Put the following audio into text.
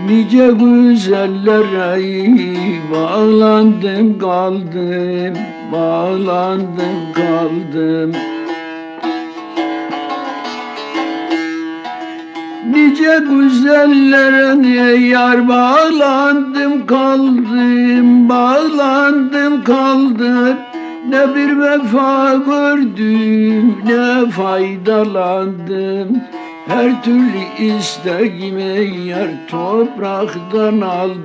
Nice güzellere bağlandım kaldım Bağlandım kaldım. Nice güzellere yar bağlandım kaldım Bağlandım kaldım. Ne bir vefa gördüm ne faydalandım Her türlü isteğimi yar topraktan aldım